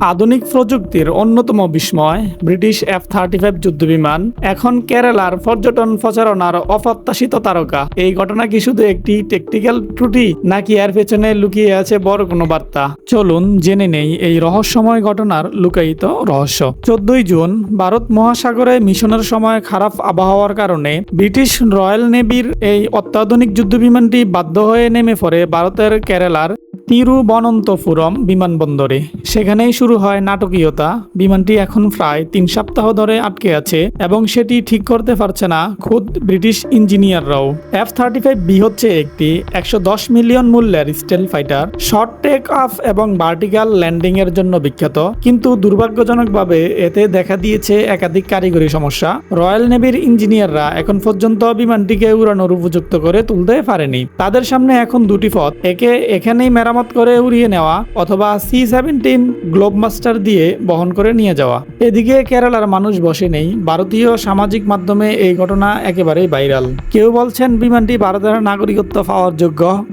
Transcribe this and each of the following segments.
আধুনিক প্রযুক্তির অন্যতম বিস্ময়, ব্রিটিশ এফ থার্টি ফাইভ যুদ্ধবিমান, এখন কেরালার পর্যটন প্রচারণার অপ্রত্যাশিত তারকা। এই ঘটনা কি শুধু একটি টেকনিক্যাল ত্রুটি, নাকি এর পেছনে লুকিয়ে আছে বড় কোনো বার্তা? চলুন জেনে নেই এই রহস্যময় ঘটনার লুকায়িত রহস্য। চোদ্দই জুন, ভারত মহাসাগরে মিশনের সময় খারাপ আবহাওয়ার কারণে ব্রিটিশ রয়্যাল নেভির এই অত্যাধুনিক যুদ্ধবিমানটি বাধ্য হয়ে নেমে পড়ে ভারতের কেরালার তিরুবনন্তপুরম বিমানবন্দরে। সেখানেই শুরু হয় নাটকীয়তা। বিমানটি এখন প্রায় তিন সপ্তাহ ধরে আটকে আছে এবং সেটি ঠিক করতে পারছে না খুদ ব্রিটিশ ইঞ্জিনিয়াররাও। এফ থার্টি ফাইভ বি হচ্ছে একটি একশো দশ মিলিয়ন মূল্যের stealth fighter. Short take off এবং ভার্টিক্যাল ল্যান্ডিং এর জন্য বিখ্যাত। কিন্তু দুর্ভাগ্যজনকভাবে এতে দেখা দিয়েছে একাধিক কারিগরি সমস্যা। রয়্যাল নেভির ইঞ্জিনিয়াররা এখন পর্যন্ত বিমানটিকে উড়ানোর উপযুক্ত করে তুলতে পারেনি। তাদের সামনে এখন দুটি পথ। একে এখানেই মেরামত করে উড়িয়ে নেওয়া অথবা সি সেভেন্টিন গ্লোব মাস্টার দিয়ে বহন করে নিয়ে যাওয়া। এদিকে কেরালার মানুষ বসে নেই। ভারতীয় সামাজিক মাধ্যমে এই ঘটনা একেবারেই ভাইরাল। কেউ বলছেন বিমানটি ভারতের নাগরিকত্ব পাওয়ার যোগ্য।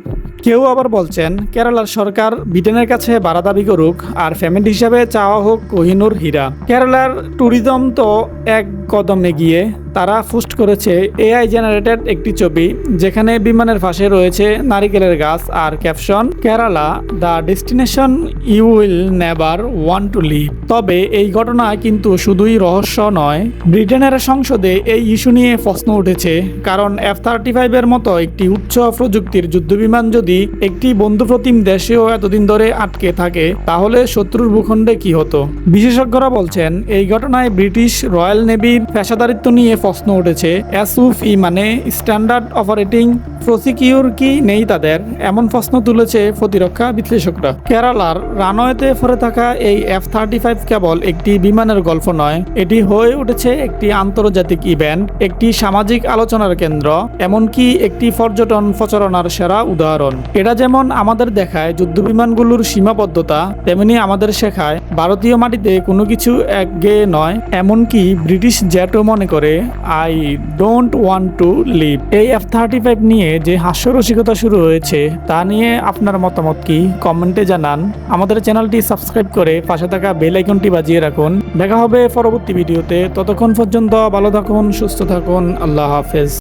কেউ আবার বলছেন কেরালার সরকার ব্রিটেনের কাছে ভাড়া দাবি করুক আর ফ্যামিলি হিসাবে চাওয়া হোক কোহিনুর হীরা। কেরালার ট্যুরিজম তো এক কদম এগিয়ে তারা পোস্ট করেছে এআই জেনারেটেড একটি ছবি, যেখানে বিমানের পাশে রয়েছে নারিকেলের গাছ আর caption, Kerala, the destination you will never want to leave. তবে এই ঘটনা কিন্তু শুধুই রহস্য নয়, ব্রিটেনের সংসদে এই ইস্যু নিয়ে প্রশ্ন উঠেছে, কারণ এফ থার্টি ফাইভের মতো একটি উচ্চ প্রযুক্তির যুদ্ধবিমান যদি একটি বন্ধুপ্রতিম দেশেও এতদিন ধরে আটকে থাকে, তাহলে শত্রুর ভূখণ্ডে কি হতো? বিশেষজ্ঞরা বলছেন, এই ঘটনায় ব্রিটিশ রয়্যাল নেভির পেশাদারিত্ব নিয়ে প্রশ্ন উঠেছে ই মানে স্ট্যান্ডার্ড অপারেটিং প্রসিকিউর কি নেই তাদের? এমন প্রশ্ন তুলেছে প্রতিরক্ষা বিশ্লেষকরা। কেরালার রানওয়েতে ফরে থাকা এই এফ থার্টি ফাইভ কেবল একটি বিমানের গল্প নয়। এটি হয়ে উঠেছে একটি আন্তর্জাতিক ইভেন্ট, একটি সামাজিক আলোচনার কেন্দ্র, এমনকি একটি পর্যটন প্রচারণার সেরা উদাহরণ। এটা যেমন আমাদের দেখায় যুদ্ধবিমানগুলোর সীমাবদ্ধতা, তেমনি আমাদের শেখায় ভারতীয় মাটিতে কোনো কিছু একগেয়ে নয়, এমনকি ব্রিটিশ জেটও মনে করে I don't want to leave এই এফ থার্টি ফাইভ নিয়ে যে হাস্যরসিকতা শুরু হয়েছে, তা নিয়ে আপনার মতামত কি? কমেন্টে জানান। আমাদের চ্যানেলটি সাবস্ক্রাইব করে পাশে থাকা বেল আইকনটি বাজিয়ে রাখুন। দেখা হবে পরবর্তী ভিডিওতে। ততক্ষণ পর্যন্ত ভালো থাকুন, সুস্থ থাকুন। আল্লাহ হাফেজ।